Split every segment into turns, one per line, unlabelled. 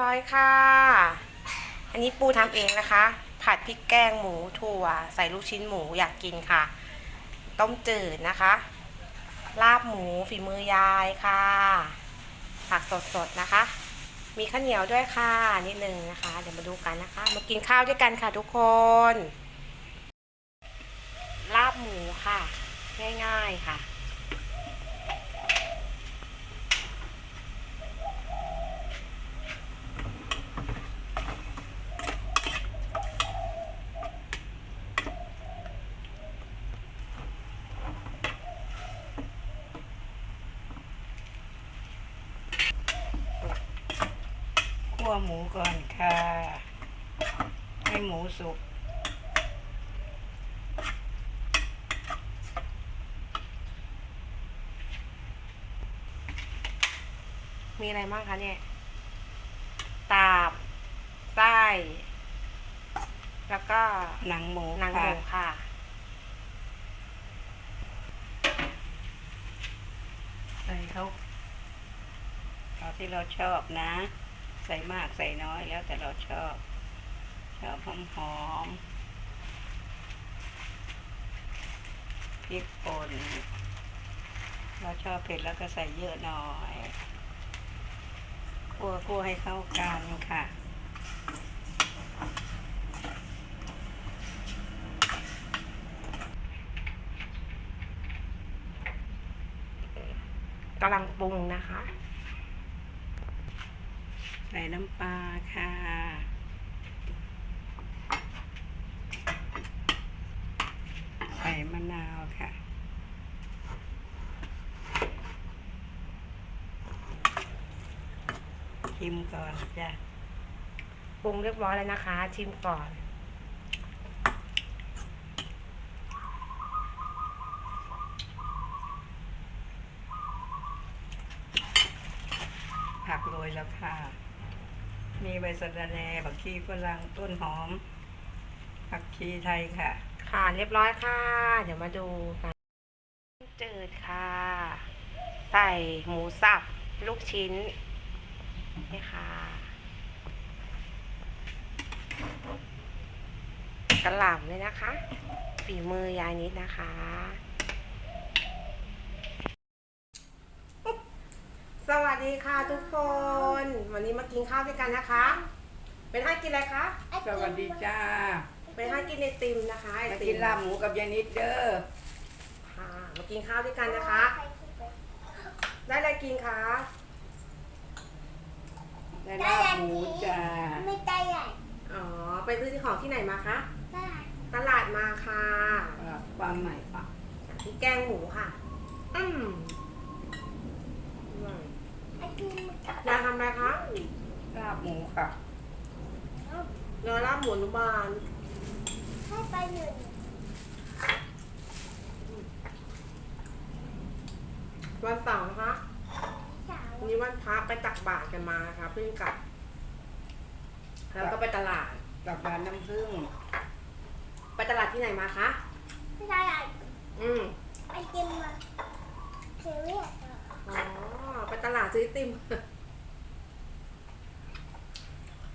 ร้อยค่ะ อันนี้ปูทำเองนะคะ ผัดพริกแกงหมูถั่ว ใส่ลูกชิ้นหมูอยากกินค่ะ ต้มจืดนะคะ ลาบหมูฝีมือยายค่ะ ผักสดๆนะคะ มีข้าวเหนียวด้วยค่ะนิดนึงนะคะ เดี๋ยวมาดูกันนะคะ มากินข้าวด้วยกันค่ะทุกคน ลาบหมูค่ะ ง่ายๆค่ะ
คั่วหมูก่อนค่ะ ให้หมูสุก
มีอะไรบ้างคะเนี่ย ตาบ ไส้ แล้วก็
หนังหมู
หนังห
ค่ะ
มูค่ะ
ใส่เขาเอาที่เราชอบนะ ใส่มากใส่น้อยแล้วแต่เราชอบ ชอบหอมหอมพริกป่นเราชอบเผ็ดแล้วก็ใส่เยอะหน่อยคั่วคั่วให้เข้ากันค่ะ
กำลังปรุงนะคะ
ใส่น้ำปลาค่ะ ใส่มะนาวค่ะ ชิมก่อนจ้ะ
ปรุงเรียบร้อยแล้วนะคะ ชิมก่อน
ผักโรยแล้วค่ะ มีใบสะระแหน่ผักชีฝรั่งต้นหอม ผักชีไทยค่ะ
ค่ะเรียบร้อยค่ะ เดี๋ยวมาดูกันจืดค่ะ ใส่หมูสับ ลูกชิ้นนี่ค่ะกระหล่ำเลยนะคะ ฝีมือยายนิดนะคะ สวัส ดีค่ะทุกคน วันนี้มากินข้าวด้วยกันนะคะ เป็นให้กินอะไรคะ
สวัสดีจ้า
เป็นให้กินไอติมนะคะไอ
มา
ติ
กิน
ม
ลาบหมูกับยายนิดเด้อ
ค่ะมากินข้าวด้วยกันนะคะ ได้อะไรกินคะ
ได้ลาบหมูจ้า
ไม่ได้ใหญ่
อ๋อไปซื้อที่ของที่ไหนมาคะ
ได้
ตลาดมาค่ะ
ความใหม่ปะ
ที่แกงหมูค่ะ อืมอร่อย
ไอ้ที่มันกัด
ยายทำอะไรคะ
ลาบหมูค่ะ
เนื้อลาบหมูอนุบาล
ให้ไปหนึ่ง
วันเสาร์นะคะ
สาว
วันนี้วันพระไปตักบาตรกันมาค่ะเพิ่งกลับ แล้วก็ไปตลาด
กับร้านน้ำผึ้ง
ไปตลาดที่ไหนมาคะ
ไม่ได้ใหญ่
อืม
ไอ้กินมาเซเว่น
อ๋อไป ตลาดซื้อติม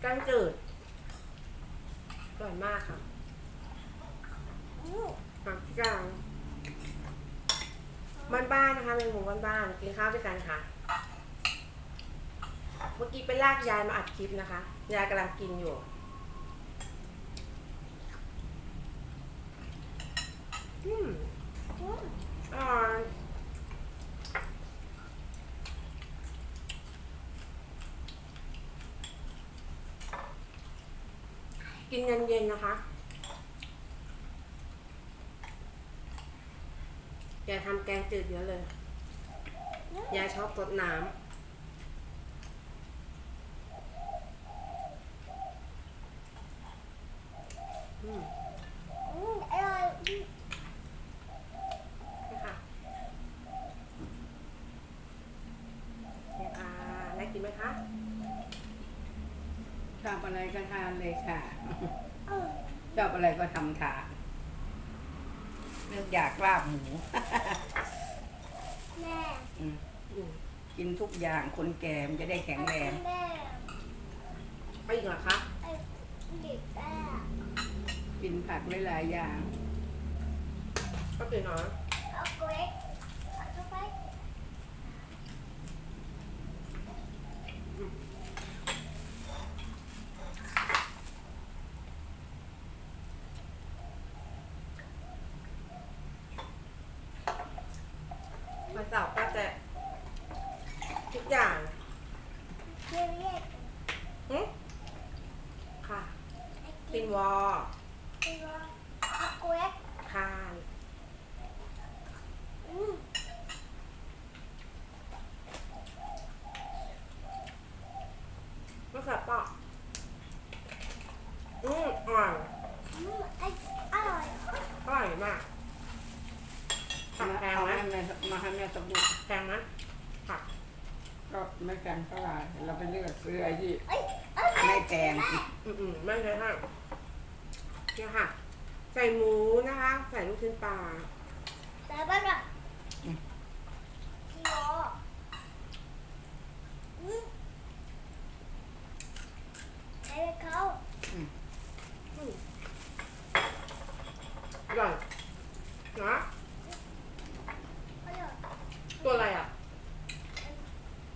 กันเกิดอร่อยมากค่ะ
อืม
ผักกลางบ้านๆนะคะเป็นหมูบ้านๆกินข้าวด้วยกันค่ะ เมื่อกี้ไปลากยายมาอัดคลิปนะคะ ยายกำลังกินอยู่อืม
อืม
อร่อย กินเย็นๆนะคะ อย่าทำแกงจืดเยอะเลย ยายชอบรดน้ำค่ะเนี่ยากินไหมคะ
อบอะไรก็ทานเลยค่ะ
อืม
ชอบอะไรก็ทำทานเลือกอยากลาบหมู
แม่
อืม
อืม
กินทุกอย่างคนแก่มันจะได้แข็งแรง
แม่
เหรอคะ
ไอ้เด็กอะ
กินผักหลายๆอย่าง
ก็ตื่นนอน
เอาเกรดเอาเข้าไป
วันเสาร์ก็จะทุกอย่าง
เรียกเรียก
หึค่ะ
ไอ้
ติ
กิน
นวอ
ตัวเอาเกรด
คาน
อืม
มะเขือเปราะอืมอร่อย
อืมไอ้อร่อย
อร่อยมาก ผักแพง
เอา
ไหม
ให้แม่มาให้แม่สมบูรณ์
แพงไหมผัก
ก็ไม่แพงเท่าไหร่เราไปเลือกซื้อไอ้ที่
เอ้ยเอ้ย
ไม่แพง
อืมๆไม่ใช่ค่ะเนี่ยค่ะ ใส่หมูนะคะ ใส่ลูกชิ้นปลา
แต่บ้านอะพี่โออืมใช้ไปเขา
อืมอร่อยนะ
อร่อย
ตัวอะไรอะ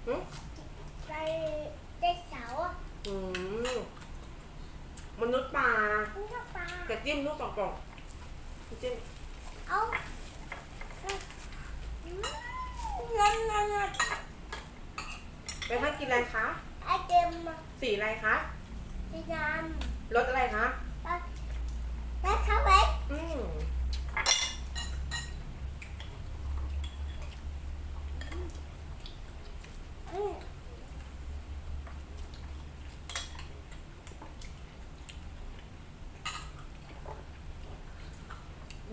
หึ
ไปได้เสาอะ
อืมมนุษย์ปลา
คุณชอบปลา
แต่จิ้มลูกกรอบๆจิ้ม
เอาอืมนั่นนั่นนั่น
ไปท่านกินอะไร คะ
ไอเต็ม
สีอะไรคะ
สีน้
รสอะไรคะำ
ไปไปเข้าไป
อืม
อืม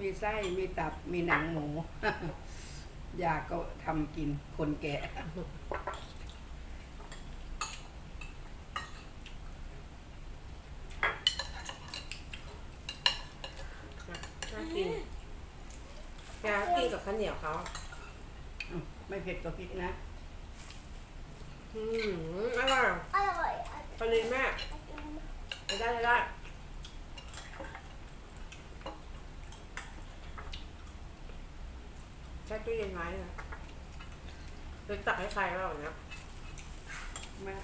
มีไส้ มีตับ มีหนังหมู อยากก็ทำกินคนแก่
น่ากินอยากกินกับข้าว เหนียวเขา
อืมไม่เผ็ดก็พริกนะ
อืมอร่อย
อร่อยอะ
ไปเลยแม่
ไอติม
ไปได้ไปได้ใช้ตู้เย็นไว้นะจะตักให้ใครบ้างเนี่ย
แม่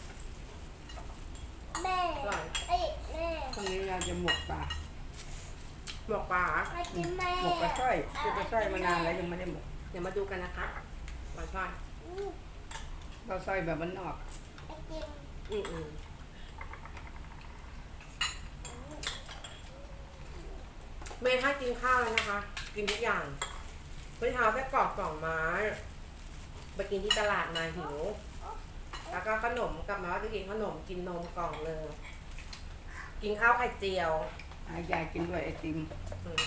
แม่
อร่อย
ไอ้ยแม่
พรุ่งนี้เราจะหมกปลา
หมกปลาเหรอ
ไอติมแม่
หมกปลาสร้อยคือปลาสร้อยมานานแล้วยังไม่ได้หมก
เดี๋ยวมาดูกันนะคะปลาช่อน
อืม
ปลาสร้อยแบบมันออก
ไอติม
อืมอืมเมย์ให้กินข้าวแล้วนะคะ กินทุกอย่างเมื่อเช้าแค่กรอกกล่องไม้ไปกินที่ตลาดมาหิวแล้วก็ขนมกลับมาว่าจะกินขนมกินนมกล่องเลย กินข้าวไข่เจียว
อายายกินด้วยไอติม
อืม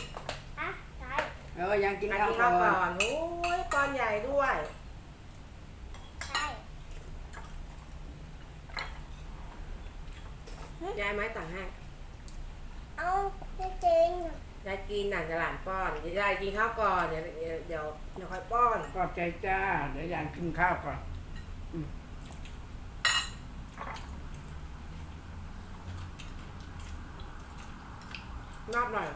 อะใช่
เออยังกิน
อะ
ข้าว
กิน
ก่
ข้าวก่
อ
อนนโอ้ยก้อนใหญ่ด้วย
ใช่
ยายไม้ต่างให้
เอาไม่จริง
ยายกินหนังจะหลานป้อนยายกินข้าวก่อนเดี๋ยวเดี๋ยวเดี๋ยวเดี๋ยวค่อยป้อน
ขอบใจจ้า เดี๋ยวยายกินข้าวก่อน
นอกหน่อย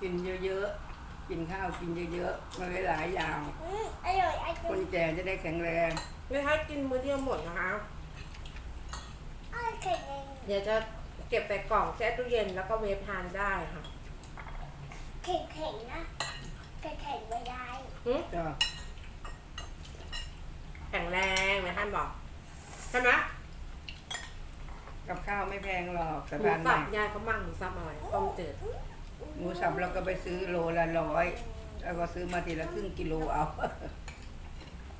กินเยอะๆ กินข้าวกินเยอะๆ มันหลายๆอย่าง
อืมอร่อยไอ
ค
ติ
น
ม
แก่จะได้แข็งแรง
ไม่ให้กินมื้อเดียวหมดนะคะ
ไอ้ไข่แดง
เดี๋ยวจะเก็บใส่กล่องแช่ตู้เย็นแล้วก็เวฟทานได้ค่ะ
แข็งแข็งๆนะแข็งแข็งๆไม่ได้
หึ
จ้า
แข็งแรงไหมท่านบอกใช่ไหม
กับข้าวไม่แพงหรอกแต่
หมู
บ้านให
สั
ม่
บยายเขามั่งหมูสับอร่อยต้มจืด
หมูสับเราก็ไปซื้อโลละร้อยแล้วก็ซื้อมาทีละครึ่งกิโลเอา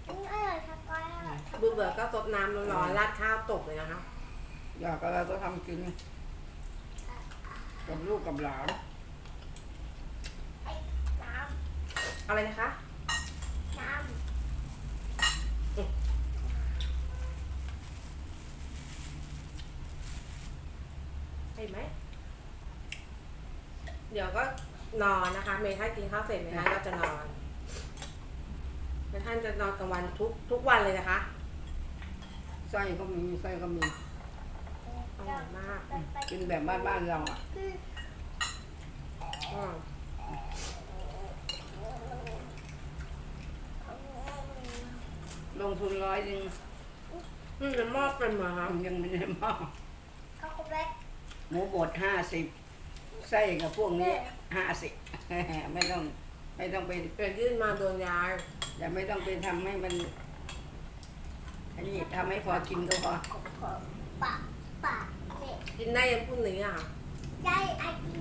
อืมอร่อยครับก้อยอร่อย
บูเบอร์ก็ซดน้ำร้อนๆราดข้าวตกเลยนะคะ
อยากอะไรก็ทำกิน กับลูกกับหลาน
ไอ้น้
อะไรนะคะำ
น้
เห็นไหม เดี๋ยวก็นอนนะคะ เมย์ถ้ากินข้าวเสร็จเมย์ท่านก็จะนอนเมย์ท่านจะนอนกลางวันทุกทุกวันเลยนะคะ
ไส้ก็มีไส้ก็มีำ
อร่อยมาก
ไปไป
กินแบบบ้านๆเราอะ
อืม
ลงทุนร้อยหนึ่ง
อืมหม้อเป็นเหรอคะ
ยังไม่ได้หม้อ
เขาก็แบ็ค
หมูบดห้าสิบ ไส้กับพวกนี้ห้าสิบไม่ต้องไม่ต้องไป
เกิดยื่นมาโดนยาย
อย่าไม่ต้องไปทำให้มันอันนี้ทำให้พอกินก็พอ
ปะปะเด็ก
กินได้ยังพรุ่งนี้อะ
ใจไอ้กิน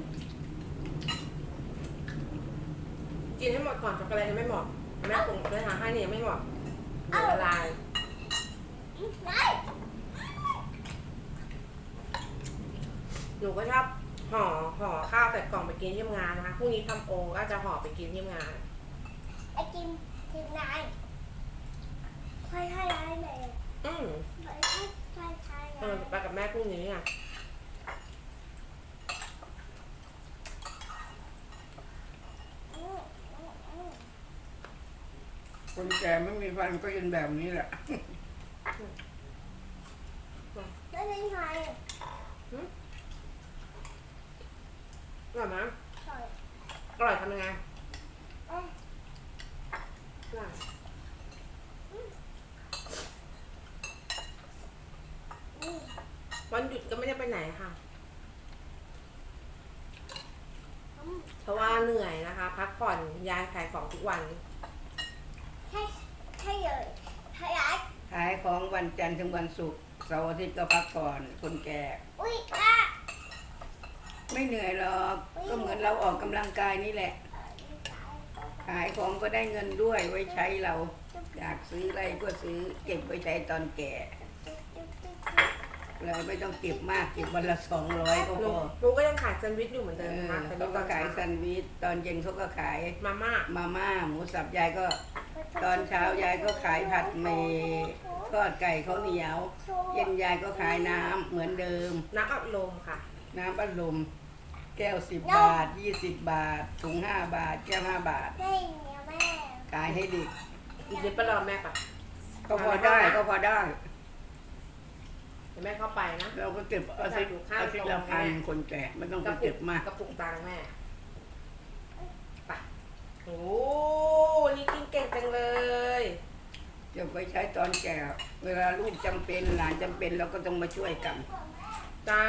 กินให้หมดก่อนช็อกโกแลตยังไม่หมดแม่ปรุงเลยหาให้เนี่ยยังไม่หมดเดี๋ยวละลาย
ไหน
หนูก็ชอบ ห่อห่อข้าวใส่กล่องไปกินที่ทำงานนะคะพรุ่งนี้ทำโอก็จะห่อไปกินที่ทำงาน
ไอ้กินกินไหนใช่ใช่ไหนไหน
อืม
ใช่ใช่ใช่
เออไปกับแม่พรุ่งนี้อะ
คนแก่ไม่มีฟันก็กินแบบนี้แหละ
ไม่เป็นไง
ร่อยไหม
ใช่
อร่อยทำยังไง
เอ้ย
อร่อย
นี่
วันหยุดก็ไม่ได้ไปไหนค่ะ
อืม
เพราะว่าเหนื่อยนะคะ พักผ่อนยายขายของทุกวัน
ใช่ใช่เลยใช่ไหม
ขายของวันจันทร์ถึงวันศุกร์เสาร์อาทิตย์ก็พักก่อนคนแก่
อุ้ยอะ
ไม่ เหนื่อยหรอก ก็เหมือนเราออกกำลังกายนี่แหละ ขายของก็ได้เงินด้วยไว้ใช้เรา อยากซื้ออะไรก็ซื้อเก็บไว้ใช้ตอนแก่เลยไม่ต้องเก็บมากเก็บวันละสองร้อยก็
ห
พ
นู
อ
หนูก็ยังขายแซนด์วิชอยู่เหมือน
เอ
เดิม
อ
นะคะแต่
เขาก็ขายแซนด์วิชตอนเย็นเขาก็ขาย
มาม่า
มาม่าหมูสับยายก็ ตอนเช้ายายก็ขายผัดหมี่ทอดไก่ข้าวเหนียว เย็นยายก็ขายน้ำเหมือนเดิม
น้ำอัดลมค่ะ
น้ำอัดลม แก้วสิบบาทยี่สิบบาท ถุงห้าบาท แก้วห้าบาท
ได้เนี่ยแม่
ขายให้เด็ก
เดี๋ยวไปรอแม่ก่อน
ก็พอได้ก็พอได้
เดี๋ยวแม่เข้าไปนะ
เราก็เก็บอาทิตย์อาทิตย์ละพันคนแก่ไม่ต้อง
ก
ไประ
ปุ
เก็
ก
บมาก
กระปุกตังค์แม่ไปโอ้วันนี่กินเก่งจังเลย
เก็บไว้ใช้ตอนแก่ เวลาลูกจำเป็นหลานจำเป็นเราก็ต้องมาช่วยกัน
จ้า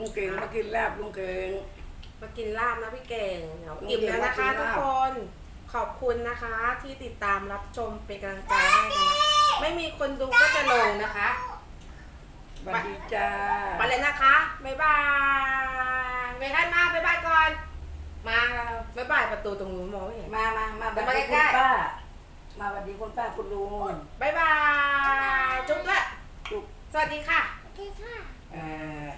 ลุงเก่งมากินลาบลุงเก่ง
มากินลาบนะพี่เก่งเดี๋ยว
โอเค
อิ่มแล้วนะคะ
มากิน
ทุก
ลาบ
คน ขอบคุณนะคะที่ติดตามรับชมเป็นกำลังใจให้กันนะไม่มีคนดูก็จะลงนะคะ
สวัสดีจ้า
ไปเลยนะคะ บ๊ายบายไม่ให้มาบ๊ายบายก่อน มาบ๊ายบายประตูตรงนู้นมองไม่เห็น
มามามา
เดี๋ยว
สวัสดี
มา
คุ
ใกล้ๆ
ณป้า มาสวัสดีคุณป้าคุณลุง
บ๊ายบาย จุ๊บด้วย
จุ๊บ
สวัสดีค่ะ
โอเคค่ะ
เอ่อ